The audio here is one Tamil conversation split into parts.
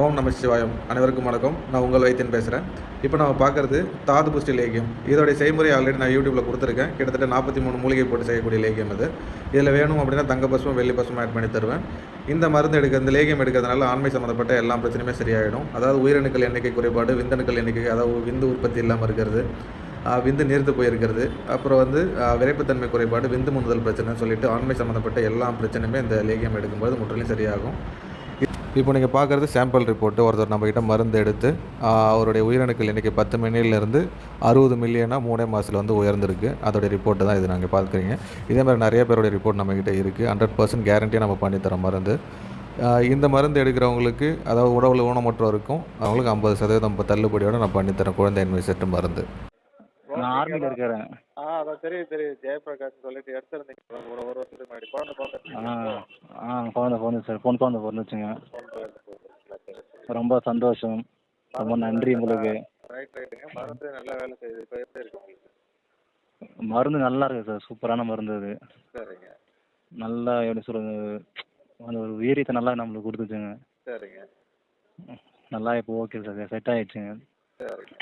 ஓம் நம சிவாயம். அனைவருக்கும் வணக்கம். நான் உங்கள் வைத்தியன் பேசுகிறேன் இப்போ நம்ம பார்க்குறது தாது புஷ்டி லேகியம். இதோடைய செய்முறை ஆல்ரெடி நான் யூடியூப்பில் கொடுத்துருக்கேன். கிட்டத்தட்ட நாற்பத்தி மூணு மூலிகை போட்டு செய்யக்கூடிய லேகியம் இது இதில் வேணும் அப்படின்னா தங்க பசுமம் வெள்ளி பசுமம் ஆட் பண்ணி தருவேன். இந்த மருந்து எடுக்க இந்த லேகியம் எடுக்கிறதுனால ஆண்மை சம்மந்தப்பட்ட எல்லா பிரச்சனையுமே சரியாயிடும். அதாவது உயிரணுக்கள் எண்ணிக்கை குறைபாடு விந்தணுக்கள் எண்ணிக்கை அதாவது விந்து உற்பத்தி இல்லாமல் இருக்கிறது. விந்து நீர்த்து போயிருக்கிறது. அப்புறம் வந்து விரைப்புத்தன்மை குறைபாடு விந்து முந்துதல் பிரச்சனை சொல்லிட்டு ஆண்மை சம்மந்தப்பட்ட எல்லா பிரச்சனையுமே இந்த லேகியம் எடுக்கும்போது முற்றிலும் சரியாகும். இப்போ நீங்கள் பார்க்குறது சாம்பிள் ரிப்போர்ட்டு ஒருத்தர் நம்மக்கிட்ட மருந்து எடுத்து அவருடைய உயிரணுக்கள் இன்றைக்கி பத்து மில்லியிலேருந்து அறுபது மில்லியனாக மூணே மாதத்தில் வந்து உயர்ந்திருக்கு. அதோடைய ரிப்போர்ட்டு தான் இது நாங்கள் பார்க்குறீங்க. இதே மாதிரி நிறைய பேருடைய ரிப்போர்ட் நம்மக்கிட்ட இருக்குது ஹண்ட்ரட் பர்சன்ட் கேரண்டியாக நம்ம பண்ணித்தரோம் மருந்து. இந்த மருந்து எடுக்கிறவங்களுக்கு அதாவது உடவுல ஊனமற்றோருக்கும் அவங்களுக்கு ஐம்பது சதவீதம் தள்ளுபடியோடு நான் பண்ணித்தரேன் குழந்தை குழந்தையின்மை செட்டு மருந்து. நான் ஆர்மியில் இருக்கிறேன். ஆ அதான் தெரியும் தெரியும் ஜெயபிரகாஷ் சொல்லிட்டு எடுத்திருந்தீங்க. ஒரு ஒரு வருஷத்துக்கு முன்னாடி. குழந்தை ஆ பிறந்த குழந்தை பிறந்துச்சு சார். பொன் குழந்தை பிறந்துச்சுங்க. ரொம்ப சந்தோஷம். ரொம்ப நன்றி உங்களுக்கு. ரைட் ரைட்டுங்க மருந்து நல்லா வேலை செய்யுது இப்போ எப்படி இருக்கு உங்களுக்கு மருந்து நல்லா இருக்குது சார். சூப்பரான மருந்து அது. சரிங்க. நல்லா எப்படி சொல்கிறது அந்த ஒரு வீரியத்தை நல்லா நம்மளுக்கு கொடுத்துச்சுங்க. சரிங்க. நல்லா இப்போ ஓகே சார். செட் ஆயிடுச்சுங்க. சரிங்க.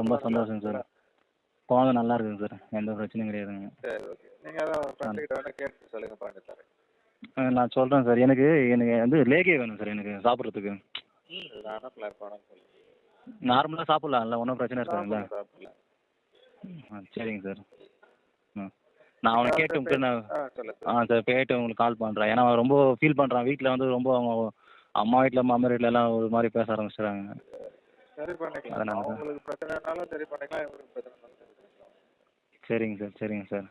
ரொம்ப சந்தோஷம் சார். குழந்தை நல்லா இருக்குங்க சார். எந்த பிரச்சனையும் கிடையாதுங்க. சரி ஓகே நீங்கள் அதான் ஃப்ரெண்டு கிட்ட வேணா கேட்டு சொல்லுங்க பண்ணி தரேன். ஆ, நான் சொல்கிறேன் சார். எனக்கு எனக்கு வந்து லேகே வேணும் சார் எனக்கு சாப்பிட்றதுக்கு. நானும் பிளான் பண்ண நார்மலாக சாப்பிட்லாம்ல ஒன்றும் பிரச்சனை இருக்காதுல்ல. சாப்பிடலாம் ஆ சரிங்க சார். ம் நான் அவனை கேட்டு உங்களுக்கு நான் ஆ ஆ சார் கேட்டு உங்களுக்கு கால் பண்ணுறேன் ஏன்னா அவன் ரொம்ப ஃபீல் பண்ணுறான் வீட்டில் வந்து ரொம்ப அவங்க அம்மா வீட்டில் மாமியார் வீட்டில் எல்லாம் ஒரு மாதிரி பேச ஆரம்பிச்சிடுறாங்க சரி பண்ணிக்கலாம் அதனால தான். அவங்களுக்கு பிரச்சனைனாலும் சரி பண்ணிக்கலாம் இவங்களுக்கு பிரச்சனைனாலும் சரிங்க சார் சரிங்க சார்.